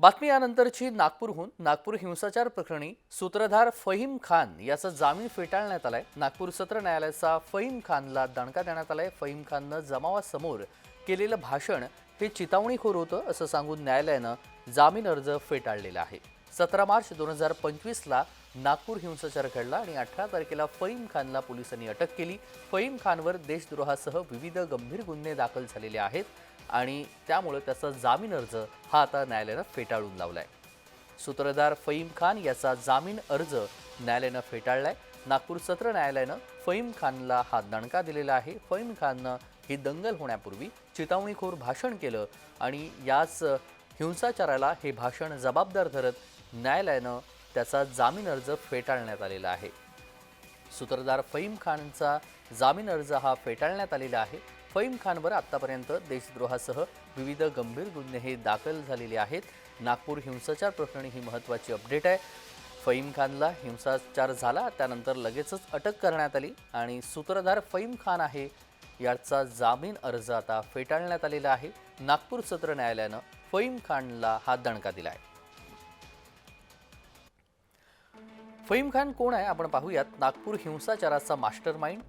बातमी यानंतरची नागपूरहून नागपूर हिंसाचार प्रकरणी सूत्रधार फहीम खान याचा जामीन फेटाळण्यात आलाय. नागपूर सत्र न्यायालयाचा फहीम खानला दणका देण्यात आलाय. फहीम खाननं जमावासमोर केलेलं भाषण हे चितावणीखोर होतं असं सांगून न्यायालयानं जामीन अर्ज फेटाळलेला आहे. सतरा मार्च दोन हजार पंचवीसला नागपूर हिंसाचार घडला आणि अठरा तारखेला फहीम खानला पोलिसांनी अटक केली. फहीम खानवर देशद्रोहासह विविध गंभीर गुन्हे दाखल झालेले आहेत. आणि त्यामुळे त्याचा जामीन अर्ज हा आता न्यायालयानं फेटाळून लावला आहे सूत्रधार फईम खान याचा जामीन अर्ज न्यायालयानं फेटाळलाय. नागपूर सत्र न्यायालयानं फईम खानला हा दणका दिलेला आहे. फईम खाननं ही दंगल होण्यापूर्वी चितावणीखोर भाषण केलं आणि याच हिंसाचाराला हे भाषण जबाबदार धरत न्यायालयानं त्याचा जामीन अर्ज फेटाळण्यात आलेला आहे. सूत्रधार फईम खानचा जामीन अर्ज हा फेटाळण्यात आलेला आहे. फहीम खानवर आत्तापर्यंत देशद्रोहासह विविध गंभीर गुन्हे हे दाखल झालेले आहेत. नागपूर हिंसाचार प्रकरणी ही महत्त्वाची अपडेट आहे. फहीम खानला हिंसाचार झाला त्यानंतर लगेचच अटक करण्यात आली आणि सूत्रधार फहीम खान आहे याचा जामीन अर्ज आता फेटाळण्यात आलेला आहे. नागपूर सत्र न्यायालयानं फहीम खानला हा दणका दिला आहे. फहीम खान कोण आहे आपण पाहूयात. नागपूर हिंसाचाराचा मास्टर माइंड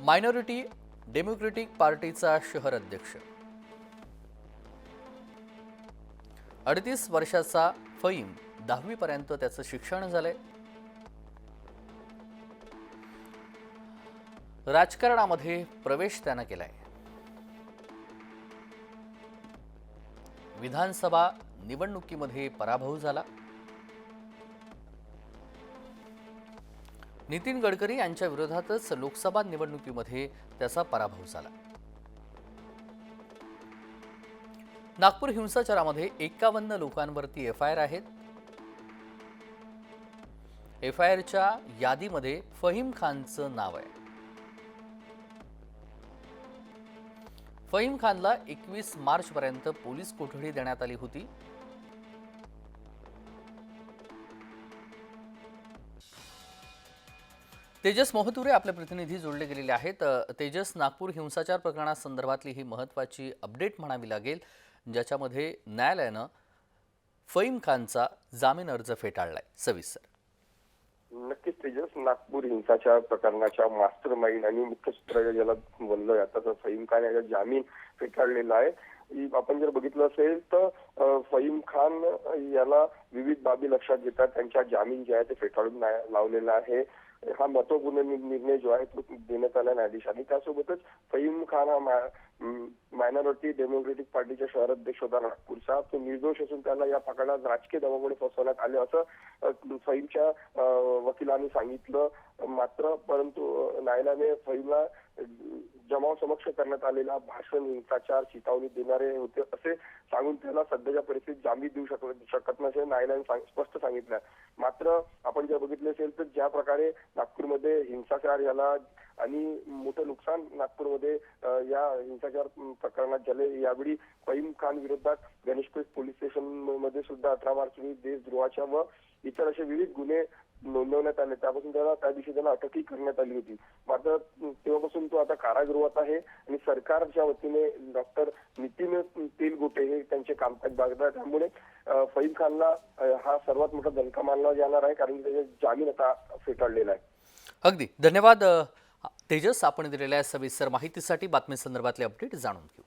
मायनॉरिटी डेमोक्रेटिक पार्टीचा शहर अध्यक्ष. अडतीस वर्षाचा फईम दहावीपर्यंत त्याचं शिक्षण झालंय. राजकारणामध्ये प्रवेश त्यानं केलाय. विधानसभा निवडणुकीमध्ये पराभव झाला. नितीन गडकरी यांच्या विरोधातच लोकसभा निवडणुकीमध्ये त्याचा पराभव झाला. नागपूर हिंसाचारामध्ये एकावन्न लोकांवरती एफ आय आर आहेत. एफ आय आरच्या यादीमध्ये फहीम खानचं नाव आहे. फहीम खानला एकवीस मार्चपर्यंत पोलीस कोठडी देण्यात आली होती. तेजस मोहतुरे आपले प्रतिनिधी जोडले गेलेले आहेत. तेजस नागपूर हिंसाचार प्रकरणासंदर्भातली ही महत्त्वाची अपडेट म्हणावी लागेल ज्याच्यामध्ये न्यायालयानं फईम खानचा जामीन अर्ज फेटाळलाय. सविस्तर. नक्कीच तेजस नागपूर हिंसाचार प्रकरणाच्या मास्टर माइंड आणि मुख्य सूत्र ज्याला जातं तर फहीम खान याचा जामीन फेटाळलेला आहे. आपण जर बघितलं असेल तर फईम फहीम खान याला विविध बाबी लक्षात घेतात. त्यांच्या जामीन जे आहे ते फेटाळून लावलेला आहे. हा महत्त्वपूर्ण निर्णय जो आहे तो देण्यात आला न्यायाधीशांनी त्यासोबतच फहीम खान हा मायनॉरिटी डेमोक्रेटिक पार्टीचा शहर अध्यक्ष होता नागपूरचा. तो निर्दोष असून त्याला या प्रकरणात राजकीय दबावामुळे फसवण्यात आले असं फईमच्या फहीमच्या वकिलांनी सांगितलं. मात्र परंतु न्यायालयाने फहीमला जमाव समक्ष करण्यात आलेला भाषण हिंसाचार चितावणी देणारे होते असे सांगून त्याला सध्याच्या परिस्थितीत जामीन देऊ शकत शकत नसे न्यायालयाने स्पष्ट सांगितलं मात्र आपण जर बघितले असेल तर ज्या प्रकारे नागपूरमध्ये हिंसाचार याला आणि मोठं नुकसान नागपूरमध्ये या हिंसाचार प्रकरणात झाले यावेळी फहीम खान विरोधात गणेशपेठ पोलीस स्टेशनमध्ये सुद्धा अठरा मार्च रोजी देशद्रोहाच्या व इतर असे विविध गुन्हे नोंदवण्यात आले. त्यापासून त्याला त्या दिवशी त्याला अटकही करण्यात आली होती. मात्र तेव्हापासून तो आता कारागृहात आहे आणि सरकारच्या वतीने डॉक्टर नितीन तेलगुटे हे त्यांचे कामकाज बघतात त्यामुळे अ, खानला हा सर्वात मोठा दणका मानला जाणार आहे कारण की त्याचा जामीन आता फेटाळलेला आहे. अगदी. धन्यवाद तेजस. आपण दिलेल्या सविस्तर माहितीसाठी बातमीसंदर्भातले अपडेट जाणून घेऊ.